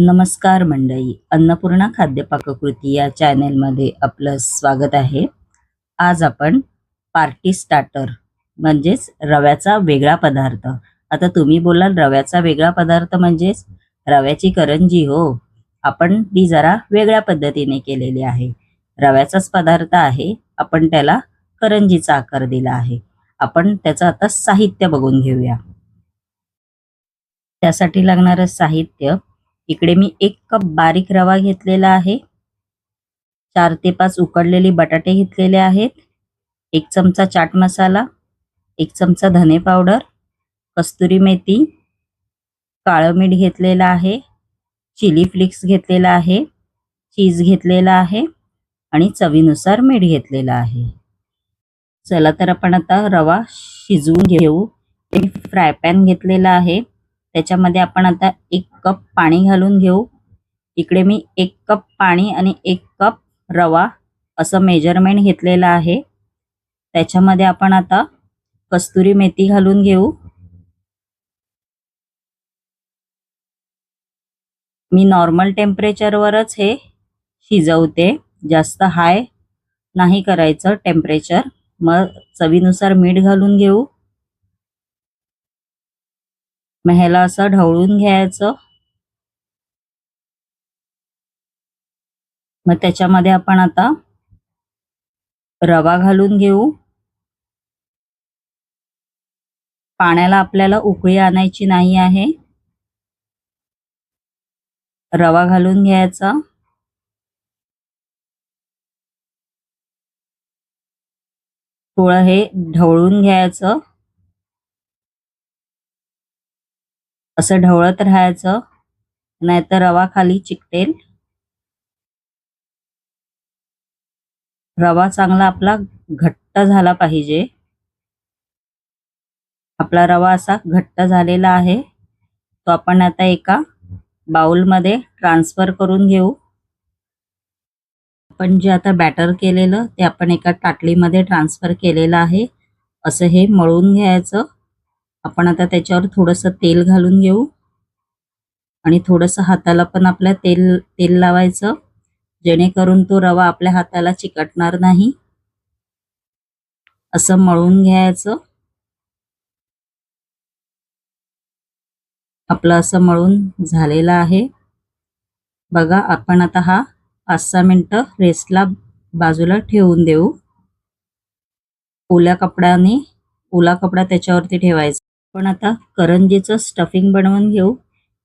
नमस्कार मंडळी. अन्नपूर्णा खाद्य पाककृती या चॅनेलमध्ये आपलं स्वागत आहे. आज आपण पार्टी स्टार्टर म्हणजेच रव्याचा वेगळा पदार्थ. आता तुम्ही बोलाल रव्याचा वेगळा पदार्थ म्हणजेच रव्याची करंजी हो. आपण ती जरा वेगळ्या पद्धतीने केलेली आहे. रव्याचाच पदार्थ आहे आपण त्याला करंजीचा आकार दिला आहे. आपण त्याचं आता साहित्य बघून घेऊया. त्यासाठी लागणारं साहित्य इकडे मी एक कप बारीक रवा घेतलेला आहे. चार ते पाच उकडलेले बटाटे घेतलेले आहेत. एक चमचा चाट मसाला एक चमचा धने पावडर कस्तुरी मेथी काळं मीठ घेतलेलं आहे चिली फ्लिक्स घेतलेला आहे चीज घेतलेला आहे आणि चवीनुसार मीठ घेतलेलं आहे. चला तर आपण आता रवा शिजवून घेऊ. फ्राय पॅन घेतलेला आहे. त्याच्यामध्ये आपण आता एक कप पाणी घालून घेऊ. इकडे मी एक कप पाणी आणि एक कप रवा असं मेजरमेंट घेतलेलं आहे. त्याच्यामध्ये आपण आता कस्तुरी मेथी घालून घेऊ. मी नॉर्मल टेम्परेचरवरच हे शिजवते. जास्त हाय नाही करायचं टेम्परेचर मग चवीनुसार मीठ घालून घेऊ. मग ह्याला असं ढवळून घ्यायचं. मग त्याच्यामध्ये आपण आता रवा घालून घेऊ. पाण्याला आपल्याला उकळी आणायची नाही आहे. रवा घालून घ्यायचा. थोडं हे ढवळून घ्यायचं. असं ढवळत राहायचं. नाहीतर रवा खाली चिकटेल. रवा चांगला आपला घट्ट झाला पाहिजे. आपला रवा असा घट्ट झालेला आहे. तो आपण आता एका बाउलमध्ये ट्रान्सफर करून घेऊ. आपण जे आता बॅटर केलेलं ते आपण एका ताटलीमध्ये ट्रान्सफर केलेलं आहे. असं हे मळून घ्यायचं. आपण आता त्याच्यावर थोडंसं तेल घालून घेऊ. आणि थोडंसं हाताला पण आपल्या तेल तेल लावायचं. जेणेकरून तो रवा आपल्या हाताला चिकटणार नाही. असं मळून घ्यायचं. आपलं असं मळून झालेलं आहे. बघा आपण आता हा पाच सहा मिनटं रेस्टला बाजूला ठेवून देऊ. ओल्या कपड्याने ओला कपडा त्याच्यावरती ठेवायचा. पण आता करंजीचं स्टफिंग बनवून घेऊ.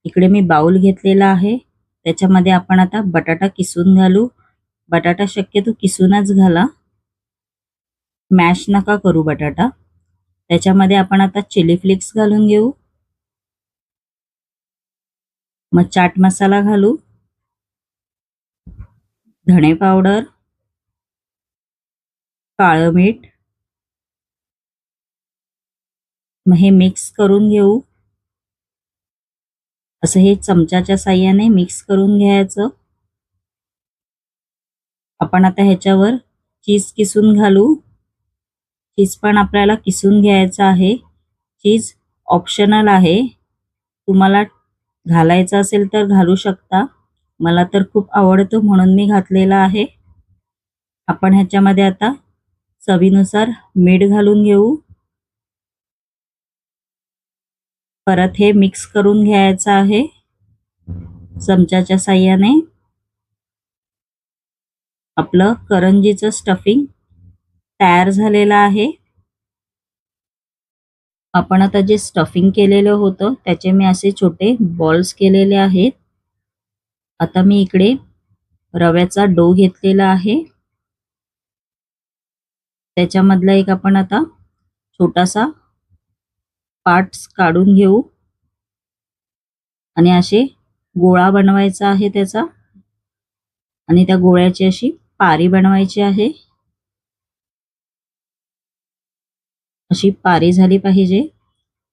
इकडे मी बाउल घेतलेला आहे. त्याच्यामध्ये आपण आता बटाटा किसून घालू. बटाटा शक्यतो किसूनच घाला. मॅश नका करू बटाटा. त्याच्यामध्ये आपण आता चिली फ्लिक्स घालून घेऊ. मग चाट मसाला घालू. धणे पावडर. काळं मीठ. मग हे मिक्स करून घेऊ. असं हे चमच्याच्या साह्याने मिक्स करून घ्यायचं. आपण आता ह्याच्यावर चीज किसून घालू. चीज पण आपल्याला किसून घ्यायचं आहे. चीज ऑप्शनल आहे. तुम्हाला घालायचं असेल तर घालू शकता. मला तर खूप आवडतो म्हणून मी घातलेला आहे. आपण ह्याच्यामध्ये आता चवीनुसार मीठ घालून घेऊ. परत हे मिक्स करून घ्यायचं आहे. चमच्याच्या साह्याने. आपलं करंजीचं स्टफिंग तयार झालेलं आहे. आपण आता जे स्टफिंग केलेलं होतं त्याचे मी असे छोटे बॉल्स केलेले आहेत. आता मी इकडे रव्याचा डो घेतलेला आहे. त्याच्यामधला एक आपण आता छोटासा पार्ट्स काढून घेऊ. आणि असे गोळा बनवायचा आहे त्याचा. आणि त्या गोळ्याची अशी पारी बनवायची आहे. अशी पारी झाली पाहिजे.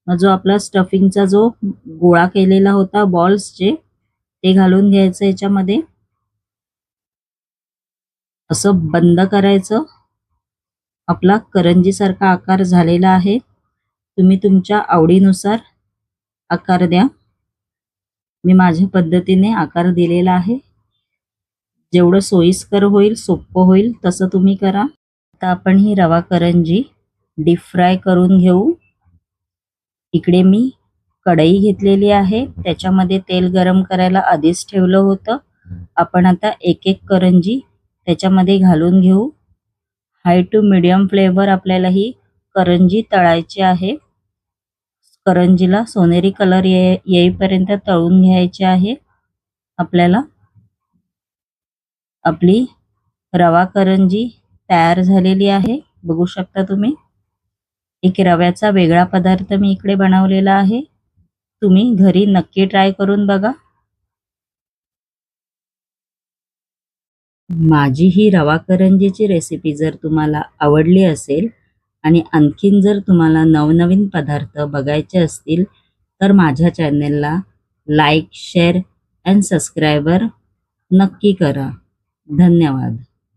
मग जो आपला स्टफिंगचा जो गोळा केलेला होता बॉल्सचे ते घालून घ्यायचं याच्यामध्ये. असं बंद करायचं. आपला करंजीसारखा आकार झालेला आहे. तुम्ही तुमच्या आवडीनुसार आकार द्या. मी माझ्या पद्धतीने आकार दिलेला आहे. जेवढं सोयीस्कर होईल सोपं होईल तसं तुम्ही करा. आता आपण ही रवा करंजी डीप फ्राय करून घेऊ. इकडे मी कढई घेतलेली आहे. त्याच्यामध्ये तेल गरम करायला आधीच ठेवलं होतं. आपण आता एक एक करंजी त्याच्यामध्ये घालून घेऊ. हाय टू मिडियम फ्लेवर आपल्याला ही करंजी तळायची आहे. करंजीला सोनेरी कलर ये येईपर्यंत तळून घ्यायचे आहे. आपल्याला आपली रवा करंजी तयार झालेली आहे. बघू शकता तुम्ही. एक रव्याचा वेगळा पदार्थ मी इकडे बनवलेला आहे. तुम्ही घरी नक्की ट्राय करून बघा. माझी ही रवा करंजीची रेसिपी जर तुम्हाला आवडली असेल आणि आणखीन जर तुम्हाला नवनवीन पदार्थ बघायचे असतील तर माझ्या चॅनेलला लाईक शेअर अँड सबस्क्रायबर नक्की करा. धन्यवाद.